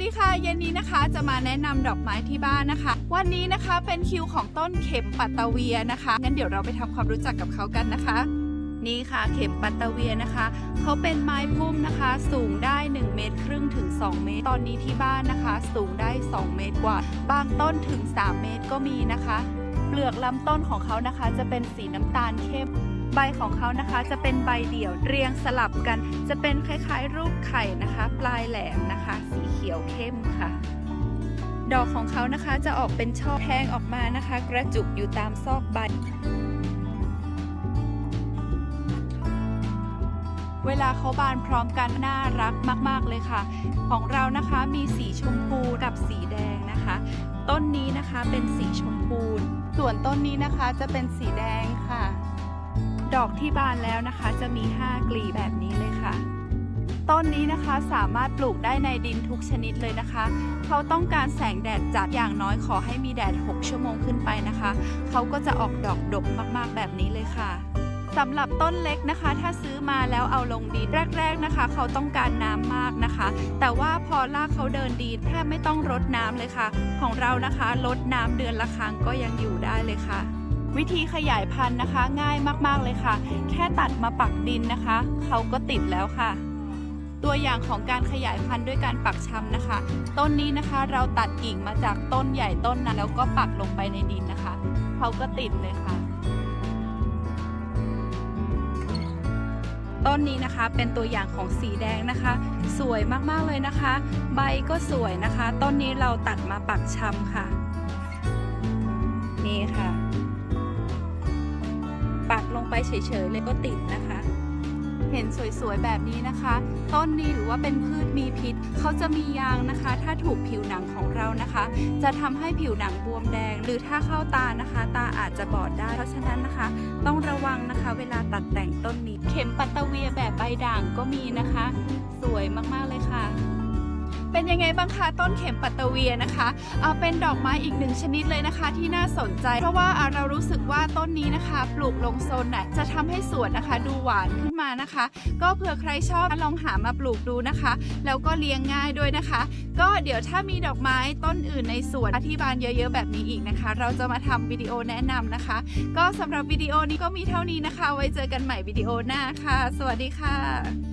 ดีค่ะ เย็นนี้นะคะจะมาแนะนำดอกไม้ที่บ้านนะคะ วันนี้นะคะเป็นคิวของต้นเข็มปัตตเวียนะคะงั้นเดี๋ยวเราไปทำความรู้จักกับเขากันนะคะ นี่ค่ะเข็มปัตตเวียนะคะ เขาเป็นไม้พุ่มนะคะ สูงได้ 1 เมตรครึ่งถึง 2 เมตร ตอนนี้ที่บ้านนะคะ สูงได้ 2 เมตรกว่า บางต้นถึง 3 เมตรก็มีนะคะ เปลือกลำต้นของเขานะคะ จะเป็นสีน้ำตาลเข้ม ใบของเขานะคะจะเป็นใบเดี่ยวเรียงสลับกัน จะเป็นคล้ายๆ รูปไข่นะคะ ปลายแหลมนะคะ สีเขียวเข้มค่ะ ดอกของเขานะคะจะออกเป็นช่อแทงออกมานะคะ กระจุกอยู่ตามซอกใบ เวลาเขาบานพร้อมกันน่ารักมาก ๆ เลยค่ะ ของเรานะคะมีสีชมพูกับสีแดงนะคะ ต้นนี้นะคะเป็นสีชมพู ส่วนต้นนี้นะคะจะเป็นสีแดงค่ะ อกที่บานแล้วนะคะ จะมี 5 กลีบแบบนี้เลยค่ะ ต้นนี้นะคะสามารถปลูกได้ในดินทุกชนิดเลยนะคะ เขาต้องการแสงแดดจัดอย่างน้อยขอให้มีแดด 6 ชั่วโมงขึ้นไปนะคะ เขาก็จะออกดอกดกมากๆแบบนี้เลยค่ะสำหรับต้นเล็กนะคะ ถ้าซื้อมาแล้วเอาลงดินแรก ๆนะคะ เขาต้องการน้ำมากนะคะ แต่ว่าพอรากเขาเดินดีแทบไม่ต้องรดน้ำเลยค่ะ ของเรานะคะลดน้ำเดือนละครั้งก็ยังอยู่ได้เลยค่ะ วิธีขยายพันธุ์นะคะ ง่ายมากๆเลยค่ะ แค่ตัดมาปักดินนะคะ เขาก็ติดแล้วค่ะ ตัวอย่างของการขยายพันธุ์ด้วยการปักชำนะคะ ต้นนี้นะคะเราตัดกิ่งมาจากต้นใหญ่ต้นนั้นแล้วก็ปักลงไปในดินนะคะ เขาก็ติดเลยค่ะต้นนี้นะคะเป็นตัวอย่างของสีแดงนะคะ สวยมากๆเลยนะคะ ใบก็สวยนะคะ ต้นนี้เราตัดมาปักชำค่ะ นี่ค่ะ ไปเฉยๆเลยก็ติดนะคะ เห็นสวยๆแบบนี้นะคะ ต้นนี้ถือว่าเป็นพืชมีพิษ เขาจะมียางนะคะ ถ้าถูกผิวหนังของเรานะคะ จะทำให้ผิวหนังบวมแดง หรือถ้าเข้าตานะคะ ตาอาจจะบอดได้ เพราะฉะนั้นนะคะ ต้องระวังนะคะ เวลาตัดแต่งต้นนี้ เข็มปัตตเวียแบบใบด่างก็มีนะคะ สวยมากๆเลยค่ะ เป็นยังไงบ้างคะต้นเข็มปัตตเวียนะคะเอาเป็นดอกไม้อีกหนึ่งชนิดเลยนะคะ ที่น่าสนใจ เพราะว่าเรารู้สึกว่าต้นนี้นะคะ ปลูกลงโซนน่ะจะทำให้สวนนะคะ ดูหวานขึ้นมานะคะ ก็เผื่อใครชอบลองหามาปลูกดูนะคะ แล้วก็เลี้ยงง่ายด้วยนะคะ ก็เดี๋ยวถ้ามีดอกไม้ต้นอื่นในสวนที่บานเยอะๆแบบนี้อีกนะคะ เราจะมาทำวิดีโอแนะนำนะคะ ก็สำหรับวิดีโอนี้ก็มีเท่านี้นะคะ ไว้เจอกันใหม่วิดีโอหน้าค่ะ สวัสดีค่ะ